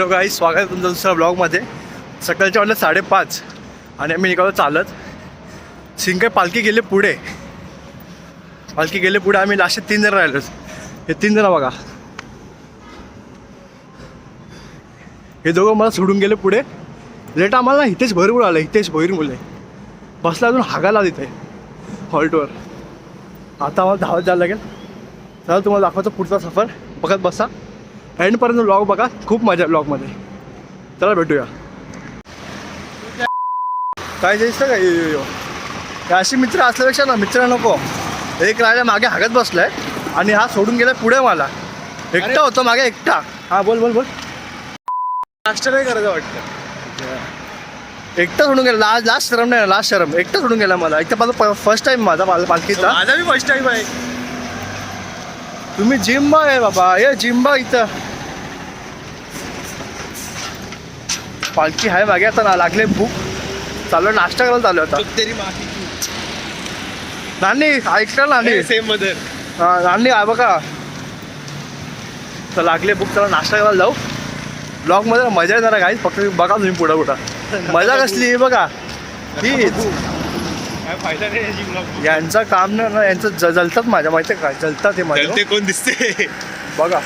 Hello गाई स्वागत आहे तुमचं दुसऱ्या ब्लॉगमध्ये सकाळच्या वाटलं साडेपाच आणि आम्ही निघालो चालत. सिंग पालखी गेले पुढे. पालखी गेले पुढे आम्ही लास्ट तीन जण राहिलो. हे तीन जण बघा. हे दोघं मला सोडून गेले पुढे. लेट आम्हाला हितेश भैरपूर आलं हितेश भैर मुले बसला अजून हागाला तिथे हॉल्टवर. आता आम्हाला धावत जायला लागेल. चला तुम्हाला दाखवायचं पुढचा सफर. बघत बसा. एंडपर्यंत ब्लॉग बघा. खूप मजा आहे ब्लॉगमध्ये चला भेटूया. काय जायचं का? यो, यो. हे अशी मित्र असल्यापेक्षा ना मित्र नको. एक राजा मागे हागत बसलाय आणि हा सोडून गेलाय पुढे मला. एकटा होतो मागे एकटा. हा बोल बोल बोल. नाश्ता नाही करायचं वाटतं? एकटा सोडून गेला. लास्ट लास्ट शरम नाही लास्ट शरम. एकटा सोडून गेला मला. एक तर माझा फर्स्ट टाइम माझा पाल- पालखीचा माझा मी फर्स्ट टाइम आहे. तुम्ही जिम्बा आहे बाबा. ये जिम्बा इथं. पालखी आहे मागे आता ना लागले भूक. चालू नाश्ता करायला चालू तरी माफी. नानी ऐकता नानी. सेम मदर हा नानी आहे बघा. तर लागले भूक चला नाश्ता करायला जाऊ. ब्लॉगमध्ये ना मजा येणार काही फक्त बघा तुम्ही पुढं पुढं. मजा कसली आहे बघा हीच याची काम ना यांचं जलतात माझ्या माहिती आहे काय जलतात हे माझं. जलते कोण दिसते? बघा.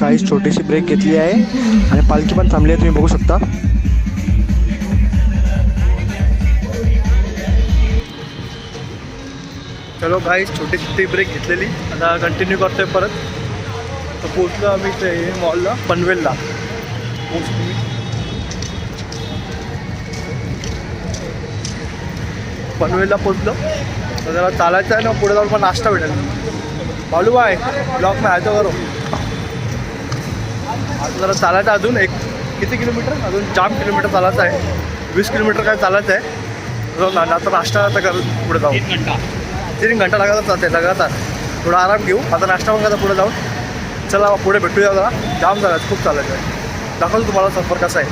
काही छोटीशी ब्रेक घेतली आहे. आणि पालखी पण थांबली आहे तुम्ही बघू शकता. चलो काही छोटी छोटी ब्रेक घेतलेली. आता कंटिन्यू करतोय परत. तर पोचलो आम्ही ते मॉलला पनवेलला. पोचलो पनवेलला पोचलो तर जरा चालायचं आहे ना पुढे जाऊन पण नाश्ता भेटेल. बालू बाय ब्लॉक में आयतो करो आता जरा चालायचं अजून एक किती किलोमीटर? अजून जाम किलोमीटर चालायचं आहे. वीस किलोमीटर काय चालायचं आहे? आता नाश्ता आता करून पुढे जाऊ. तीन घंटा. लागत जाते लगातार. थोडा आराम घेऊ. आता नाश्ता पण करता पुढे जाऊन चला मग पुढे भेटूया जरा. जाम चालायचं खूप चालायचं आहे. दाखवतो तुम्हाला सफर कसा आहे.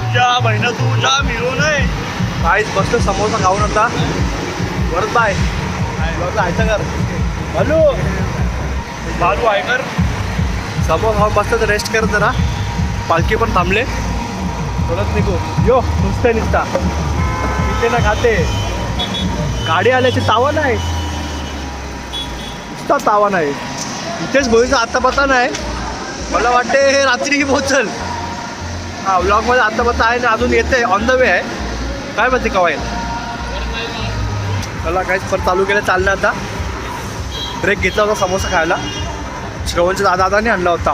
तुझ्या बहिणा तुझ्या मिळून आहे. काहीच बसलं समोसा खाऊन आता. परत बाय जायचं कर हॅलो. बालू कर समोर हा मस्त तर रेस्ट कर जरा. पालखी पण थांबले. बोलत निघू. यो नुसते निघता इथे ना खाते. गाडी आल्याची तावा नाही. नुसता तावा नाही. इथेच भोईचा आता पता नाही. मला वाटते हे रात्रीही पोहोचल. हा ब्लॉगमध्ये आता पता आहे ना अजून येते. ऑन द वे आहे. काय माहिती कवायला मला काहीच पण चालू केलं चाललं आता. ब्रेक घेतला होता समोसा खायला. श्रवणच्या दादा दादाने आणला होता.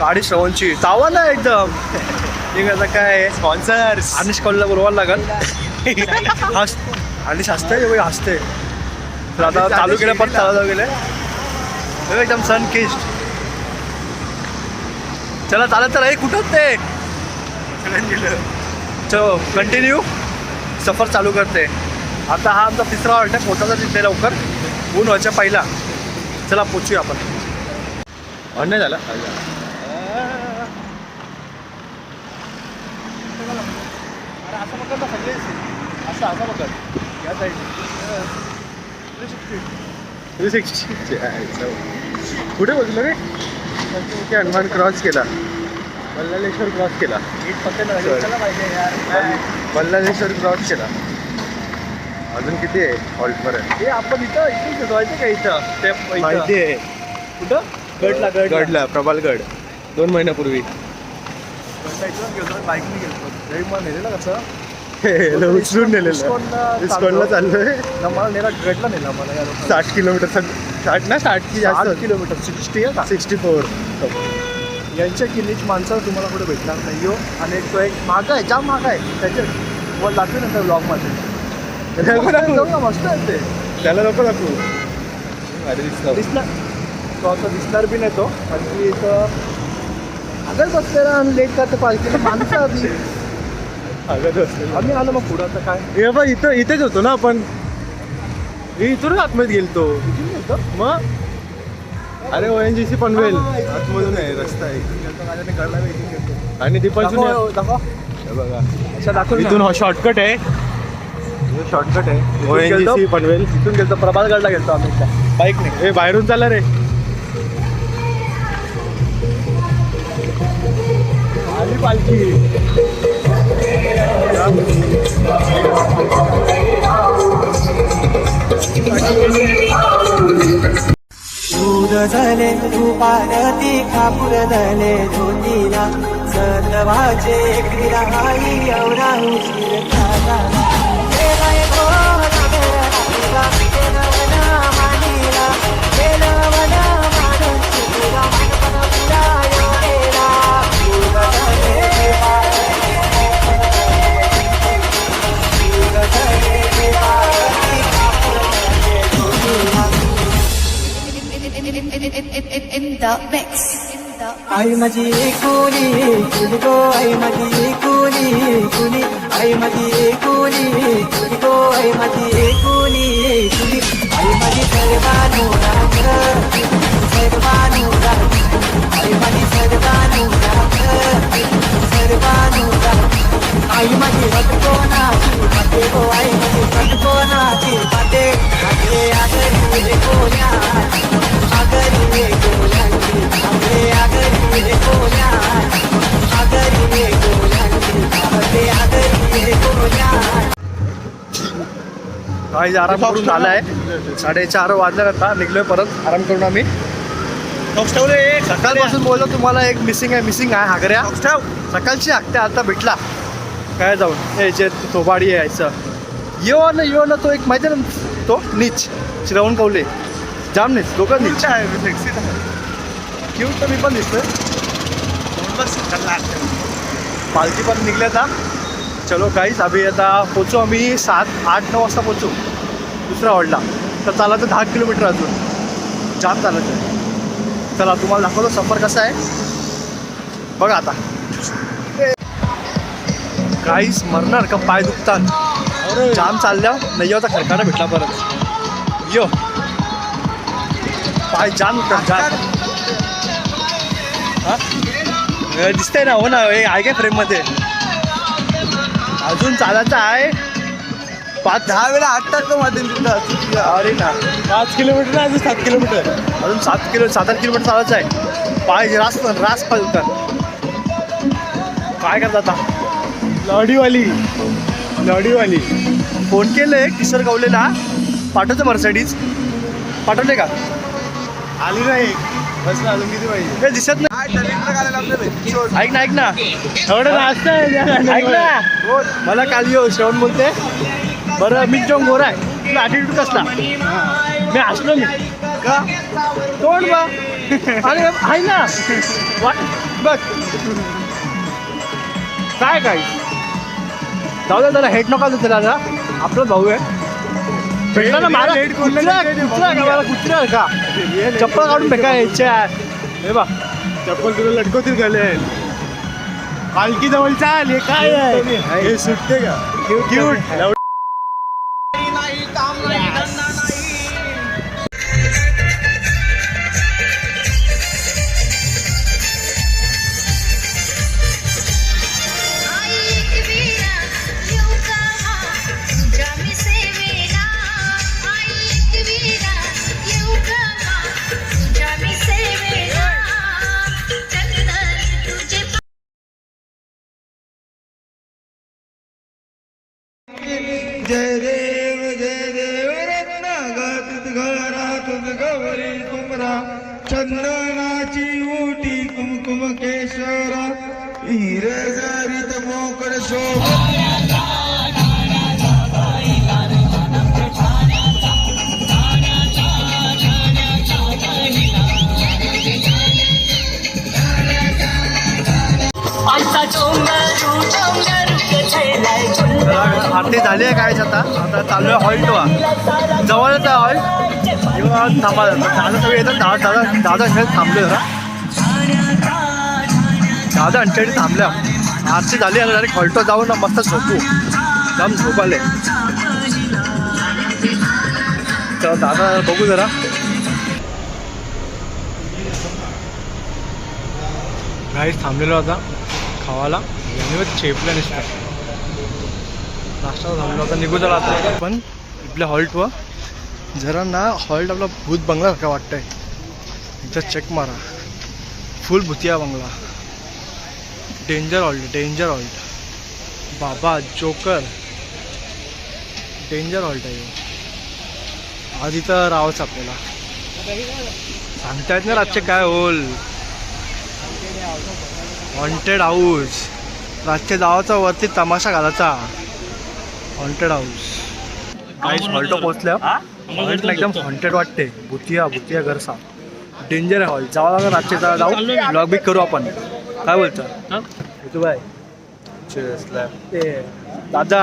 गाडी श्रवणची. तावा ना एकदम. आता काय? स्पॉन्सर अनिश कॉलला बोलवायला लागल. हस अनिश हसते एवढी हसते तर आता चालू केलं परत चालू गेले एकदम सन किस्ट चला चालत तर हे कुठं ते? चलो कंटिन्यू सफर चालू करते. आता हा आमचा तिसरा हॉल्ट आहे तिथे लवकर. ऊन व्हायच्या पहिला. चला पोचूया आपण. अन्य झाला. अरे असं बघत ना सगळे. असं असं बघत या साईड थ्री सिक्स्टी कुठे बसलो रे? ओके हनुमान क्रॉस केला. बल्लालेश्वर क्रॉस केला. बल्लालेश्वर क्रॉस केला. अजून किती आहे? हॉल्ट पर्यंत. हे आपण इथं इथून शोधवायचं का इथं? ते माहिती आहे. कुठं? गडला गडला. गडला प्रबालगड दोन महिन्यापूर्वी गडला इथून गेलो बाईकने गेलो तरी मला नेलेलं कसं हे उचलून नेलेलं. इस्कॉनला चाललोय. ना मला नेला गडला नेला मला या. साठ किलोमीटर साठ ना साठ की जास्त. Kilometre sixty sixty four. यांच्या किल्लीच माणसं तुम्हाला कुठे भेटणार नाही हो आणि एक तो एक माग आहे जाम माग आहे त्याचे वर दाखवे नंतर ब्लॉगमध्ये. जाऊ ना मस्त आहे ते. त्याला नको दाखवू. अरे दिसतं दिसणार तो आता दिसणार बी नाही तो. आणखी इथं अगर बसलेला आणि लेट करते पाहिजे माणसं आधी अगं. आम्ही आलो मग पुढं आता काय? हे बघ इथं इथेच होतो ना आपण. हे इथूनच आतमध्ये गेलतो इथून गेलतो? मग? अरे O N G C Panvel आतमधून आहे रस्ता आहे. नाही. आणि ती पण. बघा. अच्छा दाखव इथून शॉर्टकट आहे. शॉर्टकट आहे. O N G C Panvel इथून गेलतो प्रभातगडला गेलतो आम्ही बाईकने हे बाहेरून चालला रे. आली पालखी. दूध झाले पारती कापूर झाले धोतीला सतवाचे क्रीडा आई एवढा उशीर झाला. आई कुली कुलीको आई कुली कुनी आइमाजी कुली कुलीको आइमाजी कुली कुली आइमाजी काही आराम करून झालाय. साडेचार वाजल्या आता निघलोय परत. आराम करून आम्ही. सकाळपासून बोललो तुम्हाला एक मिसिंग आहे मिसिंग आहे हागऱ्या. सकाळची हाकते आता भेटला. काय जाऊन. हे जे थोबाडी आहे यायचं. यो ना यो ना तो एक माहिती आहे ना तो नीच. श्रवण कवले जाम नीच. दोघं नीच. क्यूट तर मी पण दिसतोय. पालखी पण निघल्या आता. चलो काहीच अभि आता पोचू आम्ही सात आठ नऊ वाजता पोचू. दुसऱ्या हॉल्टला तर चालायचं दहा किलोमीटर अजून. जाम चालायचं चला तुम्हाला दाखवतो सफर कसा आहे. बघा आता. काहीच मरणार का? पाय दुखतात. जाम चालल्या. नाही होता खडकाना भेटला परत. यो. पाय जाम दुखतात जाम. दिसतंय ना हो ना हे आहे काय फ्रेममध्ये अजून चालायचं आहे. पाच दहा वेळा आठ टाकतो मध्ये तिथं. अरे ना. पाच किलोमीटर अजून सात किलोमीटर. अजून सात किलो सात आठ किलोमीटर चालायचं आहे. पाय रास रास पळतात काय करतात आता? लॉडीवाली. लॉडीवाली. फोन केले किशोर गवलेला. पाठवतो मर्सडीज. पाठवले का? आली नाही. बस ना अजून किती पाहिजे? हे दिसत नाही. ऐक ना ऐक ना. रास्ता आहे ऐक ना. मला काल यो श्रवण बोलते बरं मी जो गोरा आहे. तुला ॲटिट्यूड कसला? मी हसलो मी. का? तोंड बा? अरे आहे ना. बघ. काय काय? जाऊ दे त्याला हेट नका देऊ त्याला आपला भाऊ आहे. भेटला ना कोणला कुत्रा कुत्रा का मला कुत्रा आहे का? चप्पल काढून फेका यायच्या. हे बा चप्पल तुला लटकवतील घालेल पालखी जवळ चाल हे काय आहे? हे सुटते का? क्यूट चंदनाची उटी कुमकुम केशर हिर जरीत मोकळ शोभ. आरती झाली आहे काय आता. आता चालू आहे हॉल्ट वा. जवळच आहे हॉल्ट. किंवा थांबा दादा सगळे येतात दादा दादा दादा खेळ थांबले जरा. दादा अंच्याडी थांबल्या. आरती झाली आता डायरेक्ट हॉल्टो जाऊन ना मस्त झोपू. जाम झोप आले तर दादा बघू जरा. गाईच थांबलेलो होता खावाला. आणि मग चेपल्या नाश्ता थांबलो होता निघू जरा आता. पण आपल्या हॉल्टवर जरा ना हॉल्ट आपला भूत बंगला वाटतंय. एकदा चेक मारा. फुल भूतिया बंगला. डेंजर हॉल्ट डेंजर हॉल्ट बाबा जोकर डेंजर हॉल्ट आहे आधी तर इथं राहावंच आपल्याला. सांगता येत ना रातचे काय होल. हॉन्टेड हाऊस रातच्या जावाचा वरती तमाशा घालायचा. हॉन्टेड हाऊस काही हॉल्ट पोहोचल्या. हॉल्टला एकदम हॉन्टेड वाटते. भुतिया भुतिया घरसा डेंजर आहे हॉल्ट जावा लागेल रातचे जा- जाऊ. ब्लॉग बिग करू आपण. काय बोलतो? तू बाय ते दादा.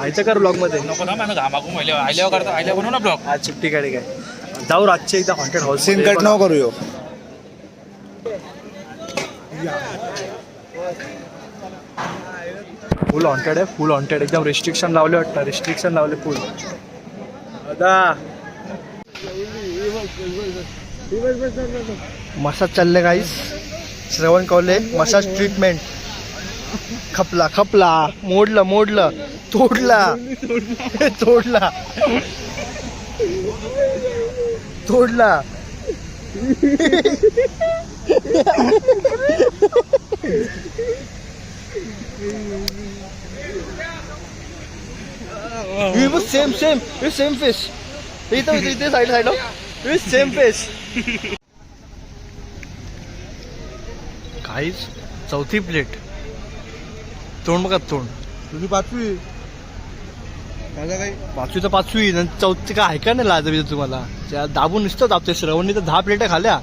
आयचं कर ब्लॉगमध्ये. नको ना मला घामाकून पहिले आल्यावर करता आल्यावर बनवू ना ब्लॉग आज सुट्टी काढी काय? जाऊ रातचे एकदा हॉन्टेड हाऊस सीन कट नको करू यो फुल हॉन्टेड आहे. फुल हॉन्टेड एकदम रिस्ट्रिक्शन लावले वाटतं. रिस्ट्रिक्शन लावले फुल मसाज चालले काहीच श्रवण कवले मसाज ट्रीटमेंट खपला खपला. मोडलं मोडलं. तोडला. तोडला. तोडला. सेम सेम सेम फेस इथं इथे इथे साईड साईड सेम फेस काहीच चौथी प्लेट तोंड बघा तोंड. तुझी पाचवी. माझा काही पाचवी तर पाचवी चौथी काय ऐका नाही लाज तुम्हाला. त्या दाबून नुसतं दाबते श्रवणनी तर दहा प्लेट्या खाल्या.